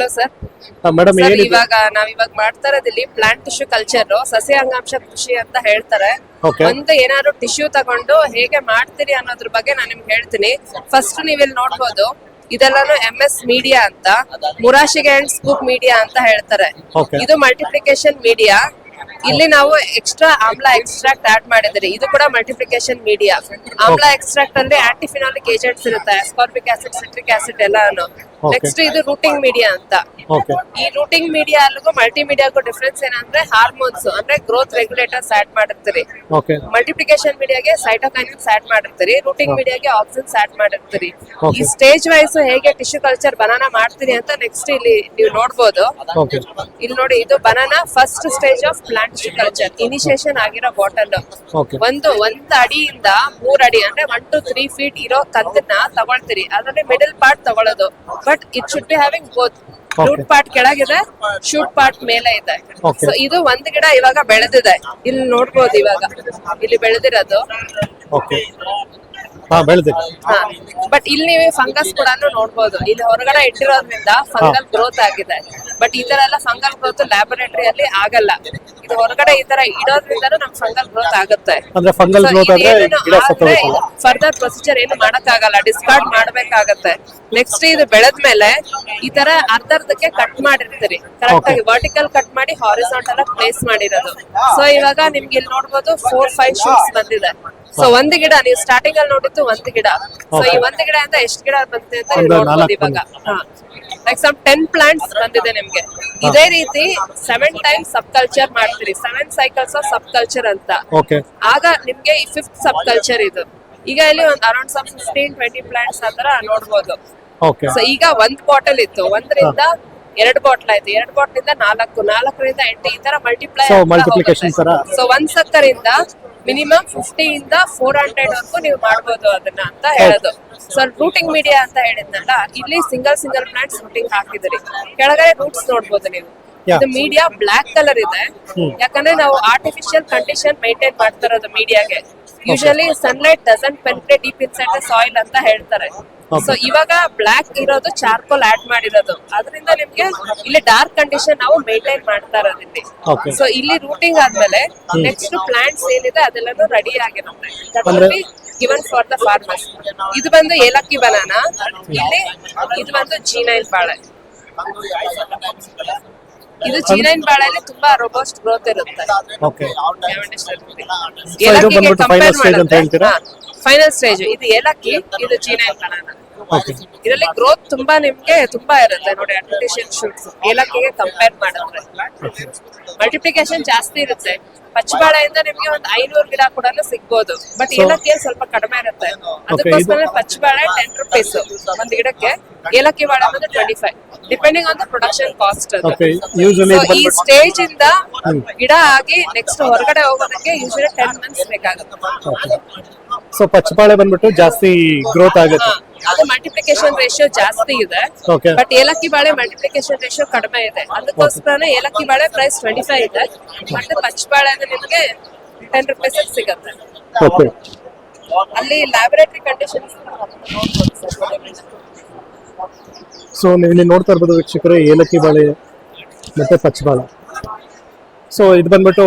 Hello sir madam sir ಏನಿದೆ? ಇವಾಗ ನಾವ್ ಇವಾಗ ಮಾಡ್ತಾ ಇರೋದಿಲ್ಲಿ ಪ್ಲಾಂಟ್ ಟಿಶ್ಯೂ ಕಲ್ಚರ್ ಸಸ್ಯ ಅಂಗಾಂಶ ಕೃಷಿ ಅಂತ ಹೇಳ್ತಾರೆ. Okay. ಒಂದು ಏನಾದ್ರು ಟಿಶ್ಯೂ ತಗೊಂಡು ಹೇಗೆ ಮಾಡ್ತೀರಿ ಅನ್ನೋದ್ರ ಬಗ್ಗೆ ನಾನು ನಿಮ್ಗೆ ಹೇಳ್ತೀನಿ. ಫಸ್ಟ್ ನೀವಿಲ್ಲಿ ನೋಡ್ಬೋದು ಇದೆಲ್ಲಾನು ಎಂ ಎಸ್ ಮೀಡಿಯಾ ಅಂತ ಮುರಾಶಿಗೆ ಅಂಡ್ ಸ್ಕೂಪ್ ಮೀಡಿಯಾ ಅಂತ ಹೇಳ್ತಾರೆ. Okay. ಇದು ಮಲ್ಟಿಪ್ಲಿಕೇಶನ್ ಮೀಡಿಯಾ ಇಲ್ಲಿ ನಾವು ಎಕ್ಸ್ಟ್ರಾ ಆಮ್ಲ ಎಕ್ಸ್ಟ್ರಾಕ್ಟ್ ಆಡ್ ಮಾಡಿದ್ರಿ ಇದು ಕೂಡ ಮಲ್ಟಿಪ್ಲಿಕೇಶನ್ ಮೀಡಿಯಾ ಆಮ್ಲ ಎಕ್ಸ್ಟ್ರಾಕ್ಟ್ ಅಲ್ಲಿ ಆಂಟಿಫಿನಾಲಿಕ್ ಏಜೆಂಟ್ಸ್ ಇರುತ್ತೆ ಸ್ಕಾರ್ಬಿಕ್ ಆಸಿಡ್ ಸಿಟ್ರಿಕ್ ಆಸಿಡ್ ಎಲ್ಲಾನು. ನೆಕ್ಸ್ಟ್ ಇದು ರೂಟಿಂಗ್ ಮೀಡಿಯಾ ಅಂತ. ಈ ರೂಟಿಂಗ್ ಮೀಡಿಯಾ ಅಲ್ಲಿಗೂ ಮಲ್ಟಿ ಮೀಡಿಯಾಗೂ ಡಿಫ್ರೆನ್ಸ್ ಏನಂದ್ರೆ ಹಾರ್ಮೋನ್ಸ್ ಅಂದ್ರೆ ಗ್ರೋತ್ ರೆಗ್ಯುಲೇಟರ್ಸ್ ಆಡ್ ಮಾಡಿರ್ತೀರಿ. ಮಲ್ಟಿಪ್ಲಿಕೇಶನ್ ಮೀಡಿಯಾಗೆ ಸೈಟೋಕೈನಿಕ್ಸ್ ಆಡ್ ಮಾಡಿರ್ತೀರಿ. ರೂಟಿಂಗ್ ಮೀಡಿಯಾಗೆ ಆಕ್ಸಿನ್ಸ್ ಆಡ್ ಮಾಡಿರ್ತೀರಿ. ಈ ಸ್ಟೇಜ್ ವೈಸ್ ಹೇಗೆ ಟಿಶ್ಯೂ ಕಲ್ಚರ್ ಬನಾನ ಮಾಡ್ತೀರಿ ಅಂತ ನೆಕ್ಸ್ಟ್ ಇಲ್ಲಿ ನೀವು ನೋಡ್ಬೋದು. ಇಲ್ಲಿ ನೋಡಿ ಇದು banana first stage of plant tissue culture initiation ಆಗಿರೋ ಬಾಟಲ್ ಒಂದು ಒಂದ್ ಅಡಿಯಿಂದ ಮೂರ್ ಅಡಿ ಅಂದ್ರೆ ಒನ್ ಟು ತ್ರೀ ಫೀಟ್ ಇರೋ ಕಂದನ್ನ ತಗೊಳ್ತೀರಿ. ಅದ್ರಲ್ಲಿ ಮಿಡಲ್ ಪಾರ್ಟ್ ತಗೊಳ್ಳೋದು. But it should be having both root part ಕೆಳಗಿದೆ shoot part ಮೇಲೆ ಇದೆ. ಸೊ ಇದು ಒಂದ್ ಗಿಡ ಇವಾಗ ಬೆಳೆದಿದೆ. ಇಲ್ಲಿ ನೋಡ್ಬೋದು ಇವಾಗ. ಇಲ್ಲಿ ಬೆಳೆದಿರೋದು. ಓಕೆ ಬಟ್ ಇಲ್ಲಿ ನೀವು ಫಂಗಸ್ ಕೂಡ ನೋಡ್ಬೋದು. ಇಲ್ಲಿ ಹೊರಗಡೆ ಇಟ್ಟಿರೋದ್ರಿಂದ ಫಂಗಲ್ ಗ್ರೋತ್ ಆಗಿದೆ. ಬಟ್ ಈ ತರ ಎಲ್ಲ ಫಂಗಲ್ ಗ್ರೋತ್ ಲ್ಯಾಬೊರೇಟರಿಯಲ್ಲಿ ಆಗಲ್ಲ. ಇದು ಹೊರಗಡೆ ಈ ತರ ಇಡೋದ್ರಿಂದ ನಮ್ ಫಂಗಲ್ ಗ್ರೋತ್ ಆಗುತ್ತೆ. ಅಂದ್ರೆ ಫಂಗಲ್ ಗ್ರೋತ್ ಆದ್ರೆ ಫರ್ದರ್ ಪ್ರೊಸೀಜರ್ ಏನು ಮಾಡಕ್ಕಾಗಲ್ಲ. ಡಿಸ್ಕಾರ್ಡ್ ಮಾಡ್ಬೇಕಾಗತ್ತೆ. ನೆಕ್ಸ್ಟ್ ಇದು ಬೆಳೆದ್ಮೇಲೆ ಈ ತರ ಅರ್ಧರ್ಧಕ್ಕೆ ಕಟ್ ಮಾಡಿರ್ತೀರಿ. ಕರೆಕ್ಟ್ ಆಗಿ ವರ್ಟಿಕಲ್ ಕಟ್ ಮಾಡಿ ಹಾರಿಸಾಂಟಲ್ ಆಗಿ ಪ್ಲೇಸ್ ಮಾಡಿರೋದು. ಸೊ ಇವಾಗ ನಿಮ್ಗೆ ಇಲ್ಲಿ ನೋಡ್ಬೋದು ಫೋರ್ ಫೈವ್ ಶೂಟ್ಸ್ ಬಂದಿದೆ. ಸೊ ಒಂದ್ ಗಿಡ ನೀವು ಸ್ಟಾರ್ಟಿಂಗ್ ಅಲ್ಲಿ ನೋಡಿದ್ದು ಒಂದ್ ಗಿಡ. ಸೊ ಈ ಒಂದ್ ಗಿಡ ಅಂತ ಎಷ್ಟು ಗಿಡ ಬಂತೆ ಅಂತ ನೀವು ನೋಡ್ಬೋದು ಇವಾಗ. ಲೈಕ್ ಸಮ್ ಟೆನ್ ಪ್ಲಾಂಟ್ಸ್ ಬಂದಿದೆ ನಿಮ್ಗೆ. ಇದೇ ರೀತಿ ಸೆವೆನ್ ಟೈಮ್ಸ್ ಸಬ್ ಕಲ್ಚರ್ ಮಾಡ್ತೀರಿ. Seven cycles of sub culture ಅಂತ ಆಗ ನಿಮ್ಗೆ ಈ ಫಿಫ್ತ್ ಸಬ್ ಕಲ್ಚರ್ ಇದು. ಈಗ ಇಲ್ಲಿ ಒಂದು around some fifteen twenty plants ಆತರ ನೋಡ್ಬೋದು. ಸೊ ಈಗ ಒಂದ್ ಬಾಟಲ್ ಇತ್ತು. ಒಂದರಿಂದ ಎರಡು ಬಾಟ್ಲ್ ಆಯ್ತು. ಎರಡು ಬಾಟ್ಲಿಂದ ನಾಲ್ಕು ನಾಲ್ಕರಿಂದ ಎಂಟು ಈ ತರ ಮಲ್ಟಿಪ್ಲೈ? ಸೊ ಒಂದ್ ಸಕ್ಕರಿಂದ ಮಿನಿಮಮ್ ಫಿಫ್ಟಿ ಇಂದ ಫೋರ್ ಹಂಡ್ರೆಡ್ ವರ್ಗೂ ನೀವು ಮಾಡ್ಬೋದು ಅದನ್ನ ಅಂತ ಹೇಳೋದು. ಸರ್ ರೂಟಿಂಗ್ ಮೀಡಿಯಾ ಅಂತ ಹೇಳಿದ್ನಲ್ಲ ಇಲ್ಲಿ ಸಿಂಗಲ್ ಸಿಂಗಲ್ ಪ್ಲಾಂಟ್ಸ್ ರೂಟಿಂಗ್ ಹಾಕಿದ್ರಿ. ಕೆಳಗಡೆ ರೂಟ್ಸ್ ನೋಡ್ಬೋದು ನೀವು. ಇದು ಮೀಡಿಯಾ ಬ್ಲಾಕ್ ಕಲರ್ ಇದೆ. ಯಾಕಂದ್ರೆ ನಾವು ಆರ್ಟಿಫಿಷಿಯಲ್ ಕಂಡೀಷನ್ ಮೇಂಟೈನ್ ಮಾಡ್ತಾ ಇರೋದು ಮೀಡಿಯಾಗೆ usually sunlight doesn't penetrate deep inside the soil ಅಂತ ಹೇಳ್ತಾರೆ. ಸೊ ಇವಾಗ ಬ್ಲಾಕ್ ಇರೋದು ಚಾರ್ಕೋಲ್ ಆಡ್ ಮಾಡಿರೋದು. ಅದರಿಂದ ನಿಮ್ಗೆ ಇಲ್ಲಿ ಡಾರ್ಕ್ ಕಂಡೀಷನ್ ನಾವು ಮೇಂಟೈನ್ ಮಾಡ್ತಾ ಇರೋದಿಲ್ಲಿ ಸೊ ಇಲ್ಲಿ ರೂಟಿಂಗ್ ಆದ್ಮೇಲೆ ನೆಕ್ಸ್ಟ್ ಪ್ಲಾಂಟ್ಸ್ ಏನಿದೆ ಅದೆಲ್ಲಾನು ರೆಡಿ ಆಗಿರುತ್ತೆ ಗಿವನ್ ಫಾರ್ ದ ಫಾರ್ಮರ್ಸ್ ಇದು ಬಂದು ಏಲಕ್ಕಿ ಬನಾನ. ಇಲ್ಲಿ ಇದು ಬಂದು ಜೀನೈಲ್ ಬಾಳೆ. ಇದು ಚೀನೈನ್ ಬಾಳೆಲ್ಲಿ ತುಂಬಾ ರೋಬೋಸ್ಟ್ ಗ್ರೋತ್ ಇರುತ್ತೆ. ಓಕೆ ಏಲಕ್ಕಿಗೆ ಮಾಡಿದ್ರೆ- ಫೈನಲ್ ಸ್ಟೇಜ್ ಇದು ಏಲಕ್ಕಿ ಇದು ಚೀನೈನ್ ನೈನ್ ಬನಾನ. ಇದರಲ್ಲಿ ಗ್ರೋತ್ ತುಂಬಾ ನಿಮ್ಗೆ ತುಂಬಾ ಇರುತ್ತೆ ನೋಡಿ ಅಡ್ಮಿಟೇಷನ್ ಶೂಟ್ಸ್ ಏಲಕ್ಕಿಗೆ ಕಂಪೇರ್ ಮಾಡಿದ್ರೆ. ಮಲ್ಟಿಪ್ಲಿಕೇಶನ್ ಜಾಸ್ತಿ ಇರುತ್ತೆ. ಪಚ್ಚಬಾಳೆಯಿಂದ ನಿಮ್ಗೆ ಒಂದ್ ಐನೂರು ಗಿಡ ಕೂಡ ಸಿಗ್ಬೋದು. ಬಟ್ ಏಲಕ್ಕಿ ಸ್ವಲ್ಪ ಕಡಿಮೆ ಇರುತ್ತೆ. ಅದಕ್ಕೋಸ್ಕರ ಪಚ್ಚಬಾಳೆ ಟೆನ್ ರುಪೀಸ್ ಒಂದ್ ಗಿಡಕ್ಕೆ ಏಲಕ್ಕಿ ಬಾಳೆ ಬಂದ್ರೆ twenty five depending on the production cost ಅದು ಈ ಸ್ಟೇಜ್ ಇಂದ ಗಿಡ ಆಗಿ ನೆಕ್ಸ್ಟ್ ಹೊರಗಡೆ ಹೋಗೋದಕ್ಕೆ ಯೂಶಲಿ ಟೆನ್ ಮಂತ್ಸ್ ಬೇಕಾಗುತ್ತೆ. ಸೊ ಪಚ್ಚಬಾಳೆ ಬಂದ್ಬಿಟ್ಟು ಜಾಸ್ತಿ ಗ್ರೋತ್ ಆಗುತ್ತೆ. ಅದು ಮಲ್ಟಿಪ್ಲಿಕೇಶನ್ ರೇಷಿಯೋ ಜಾಸ್ತಿ ಇದೆ. Okay. ಬಟ್ ಏಲಕ್ಕಿ ಬಾಳೆ ಮಲ್ಟಿಪ್ಲಿಕೇಶನ್ ರೇಷಿಯೋ ಕಡಿಮೆ ಇದೆ. ಅದಕ್ಕೋಸ್ಕರನೇ ಏಲಕ್ಕಿ ಬಾಳೆ ಪ್ರೈಸ್ ಟ್ವೆಂಟಿ ಫೈವ್ ಇದೆ. ಮತ್ತೆ ಪಚ್ಚ ಬಾಳೆ ಅಂದ್ರೆ ನಿಮಗೆ ಟೆನ್ ರುಪೀಸ್ ಸಿಗುತ್ತೆ. ಓಕೆ ಅಲ್ಲಿ ಲ್ಯಾಬೊರೇಟರಿ ಕಂಡೀಷನ್ಸ್ ಸೊ ನೀವು ಇಲ್ಲಿ ನೋಡ್ತಾ ಇರ್ಬೋದು ವೀಕ್ಷಕರೇ ಏಲಕ್ಕಿ ಬಾಳೆ ಮತ್ತೆ ಪಚ್ಚಬಾಳೆ ಸೊ ಇದು ಬಂದ್ಬಿಟ್ಟು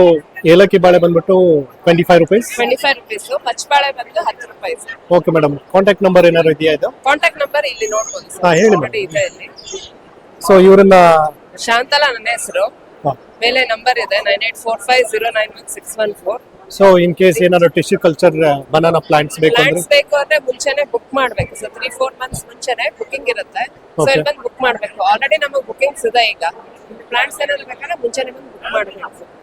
ಏಲಕ್ಕಿ ಬಾಳೆ ಬಂದ್ಬಿಟ್ಟು twenty five rupees twenty five rupees ಪಚ್ಚ ಬಾಳೆ ಬಂದು ಹತ್ತು ರೂಪಾಯಿ ಓಕೆ ಮೇಡಮ್ ಕಾಂಟ್ಯಾಕ್ಟ್ ನಂಬರ್ ಏನಾದ್ರು ಇದೆಯಾ ಇದು? ಕಾಂಟ್ಯಾಕ್ಟ್ ನಂಬರ್ ಇಲ್ಲಿ ನೋಡ್ಬೋದು ಹಾ, ಹೇಳಿ ಇದೆ ಇಲ್ಲಿ. ಸೊ ಇವರನ್ನ ಶಾಂತಲಾ ನನ್ನ ಹೆಸರು. ಮೇಲೆ ನಂಬರ್ ಇದೆ nine eight four five zero nine one six one four so in case ಏನಾದ್ರು ಟಿಶ್ಯೂ ಕಲ್ಚರ್ ಬನಾನಾ ಪ್ಲಾಂಟ್ಸ್ ಬೇಕು ಅಂದ್ರೆ ಬೇಕು ಅಂದ್ರೆ ಮುಂಚೆನೆ ಬುಕ್ ಮಾಡ್ಬೇಕು ಸೊ ತ್ರೀ ಫೋರ್ ಮಂತ್ಸ್ ಮುಂಚೆನೆ ಬುಕಿಂಗ್ ಇರುತ್ತೆ. So Okay. ಇಲ್ಲಿ ಬಂದು ಬುಕ್ ಮಾಡ್ಬೇಕು. ಆಲ್ರೆಡಿ ನಮಗೆ ಬುಕಿಂಗ್ಸ್ ಇದೆ ಈಗ. ಪ್ಲಾಂಟ್ಸ್ ಏನಾದ್ರು ಬೇಕಾದ್ರೆ ಮುಂಚೆನೆ ಬಂದು ಬುಕ್ ಮಾಡ್ಬೇಕು